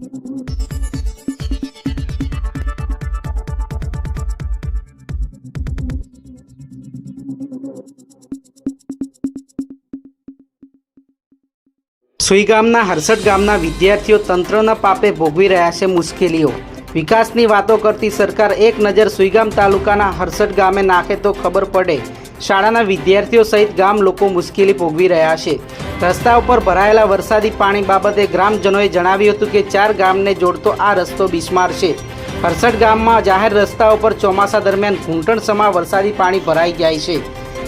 સુઈ ગામના હરસદ ગામના વિદ્યાર્થીઓ તંત્રના પાપે ભોગવી રહ્યા છે મુશ્કેલીઓ. વિકાસની વાતો કરતી સરકાર એક નજર સુઈગામ તાલુકાના હરસઠ ગામે નાખે તો ખબર પડે. શાળાના વિદ્યાર્થીઓ સહિત ગામ લોકો મુશ્કેલી ભોગવી રહ્યા છે. રસ્તા ઉપર ભરાયેલા વરસાદી પાણી બાબતે ગ્રામજનોએ જણાવ્યું હતું કે ચાર ગામને જોડતો આ રસ્તો બિસ્માર છે. હરસઠ ગામમાં જાહેર રસ્તા ઉપર ચોમાસા દરમિયાન ઘૂંટણસમા વરસાદી પાણી ભરાઈ જાય છે.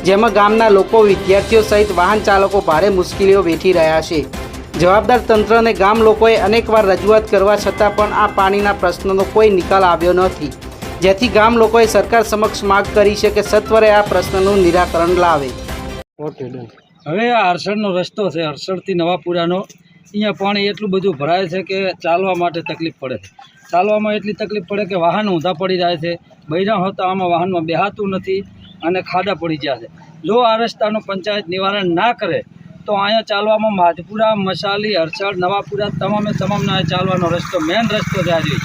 જેમાં ગામના લોકો, વિદ્યાર્થીઓ સહિત વાહન ચાલકો ભારે મુશ્કેલીઓ વેઠી રહ્યા છે. જવાબદાર તંત્રને ગામ લોકોએ અનેકવાર રજૂઆત કરવા છતાં પણ આ પાણીના પ્રશ્નનો કોઈ નિકાલ આવ્યો નથી. જેથી ગામ લોકોએ સરકાર સમક્ષ માગ કરી છે કે સત્વરે આ પ્રશ્નનું નિરાકરણ લાવે. હવે આ હરસડનો રસ્તો છે હરસડથી નવાપુરાનો. અહીંયા પાણી એટલું બધું ભરાય છે કે ચાલવા માટે તકલીફ પડે છે. ચાલવામાં એટલી તકલીફ પડે કે વાહન ઊંધા પડી જાય છે. બૈરા હોતા આમાં વાહનમાં બેહાતું નથી અને ખાડા પડી ગયા છે. જો આ રસ્તાનું પંચાયત નિવારણ ના કરે, તો અહીંયા ચાલવામાં માધપુરા, મસાલી હરસડ નવાપુરા તમામે તમામના ચાલવાનો રસ્તો મેઇન રસ્તો છે આજે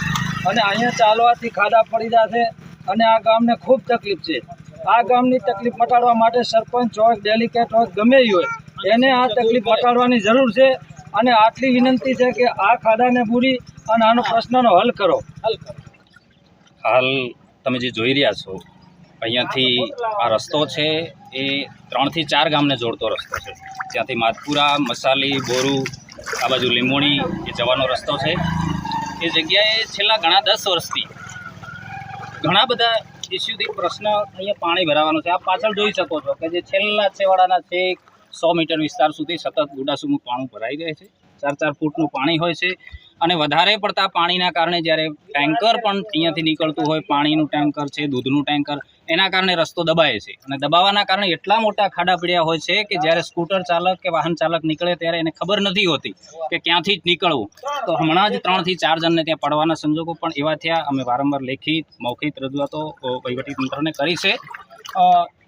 અને અહીંયા ચાલવાથી ખાડા પડી જાય છે અને આ ગામને ખૂબ તકલીફ છે. આ ગામની તકલીફ મટાડવા માટે સરપંચ હોય, ડેલિકેટ હોય, ગમે હોય, એને આ તકલીફ મટાડવાની જરૂર છે. અને આટલી વિનંતી છે કે આ ખાડાને પૂરી અને આનો પ્રશ્નનો હલ કરો. હાલ તમે જે જોઈ રહ્યા છો, અહીંયાથી આ રસ્તો છે, એ ત્રણથી ચાર ગામને જોડતો રસ્તો છે. ત્યાંથી માધપુરા, મસાલી, બોરુ, આ બાજુ લીંબોણી એ જવાનો રસ્તો છે. એ જગ્યાએ છેલ્લા ઘણા દસ વર્ષથી ઘણા બધા ઇસ્યુથી પ્રશ્ન અહીંયા પાણી ભરાવાનો છે. આપ પાછળ જોઈ શકો છો કે જે છેલ્લા છેવાડાના છેક સો મીટર વિસ્તાર સુધી સતત ગુડાસુમું પાણી ભરાઈ જાય છે. ચાર ચાર ફૂટનું પાણી હોય છે અને વધારે પડતા પાણીના કારણે જ્યારે ટેન્કર પણ અહીંયાથી નીકળતું હોય, પાણીનું ટેન્કર છે, દૂધનું ટેન્કર એના કારણે રસ્તો દબાય છે. અને દબાવાના કારણે એટલા મોટા ખાડા પડ્યા હોય છે કે જ્યારે સ્કૂટર ચાલક કે વાહન ચાલક નીકળે ત્યારે એને ખબર નથી હોતી કે ક્યાંથી જ નીકળવું. તો હમણાં જ ત્રણથી ચાર જણને ત્યાં પડવાના સંજોગો પણ એવા થયા. અમે વારંવાર લેખિત, મૌખિક રજૂઆતો વહીવટીતંત્રને કરી છે.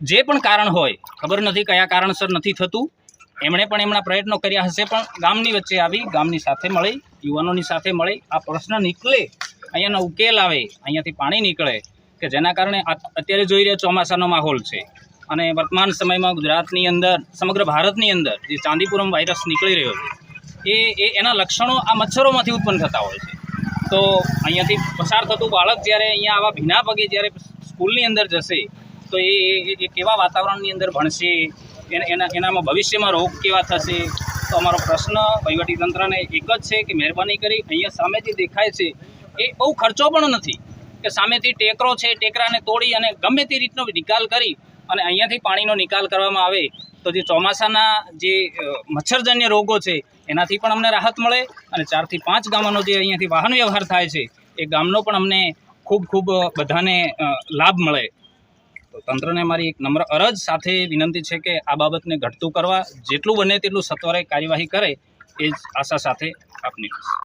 જે પણ કારણ હોય, ખબર નથી કયા કારણસર નથી થતું. એમણે પણ એમના પ્રયત્નો કર્યા હશે પણ ગામની વચ્ચે આવી, ગામની સાથે મળી, યુવાનોની સાથે મળી. આ પ્રશ્ન નીકળે, અહીંયાનો ઉકેલ આવે, અહીંયાથી પાણી નીકળે કે જેના કારણે અત્યારે જોઈ રહ્યા ચોમાસાનો માહોલ છે. અને વર્તમાન સમયમાં ગુજરાતની અંદર, સમગ્ર ભારતની અંદર જે ચાંદીપુરમ વાયરસ નીકળી રહ્યો છે, એ એ, એના લક્ષણો આ મચ્છરોમાંથી ઉત્પન્ન થતા હોય છે. તો અહીંયાથી પસાર થતું બાળક જ્યારે અહીંયા આવા ભીના પગે જ્યારે સ્કૂલની અંદર જશે, તો એ, એ- કેવા વાતાવરણની અંદર ભણશે, એના એનામાં ભવિષ્યમાં રોગ કેવા થશે, તો અમારો પ્રશ્ન વહીવટીતંત્રને એક જ છે કે મહેરબાની કરી અહીંયા સામે જે દેખાય છે. એ બહુ ખર્ચો પણ નથી. કે સામેથી ટેકરો છે, ટેકરાને તોડી અને ગમે તે રીતનો નિકાલ કરી અને અહીંયાથી પાણીનો નિકાલ કરવામાં આવે તો જે ચોમાસાના જે મચ્છરજન્ય રોગો છે, એનાથી પણ અમને રાહત મળે અને ચારથી પાંચ ગામોનો જે અહીંયાથી વાહન વ્યવહાર થાય છે, એ ગામનો પણ અમને ખૂબ ખૂબ બધાને લાભ મળે. તો તંત્રને મારી એક નમ્ર અરજ સાથે વિનંતી છે કે આ બાબતને ઘટતું કરવા, જેટલું બને તેટલું સત્વરે કાર્યવાહી કરે, એ જ આશા સાથે આપની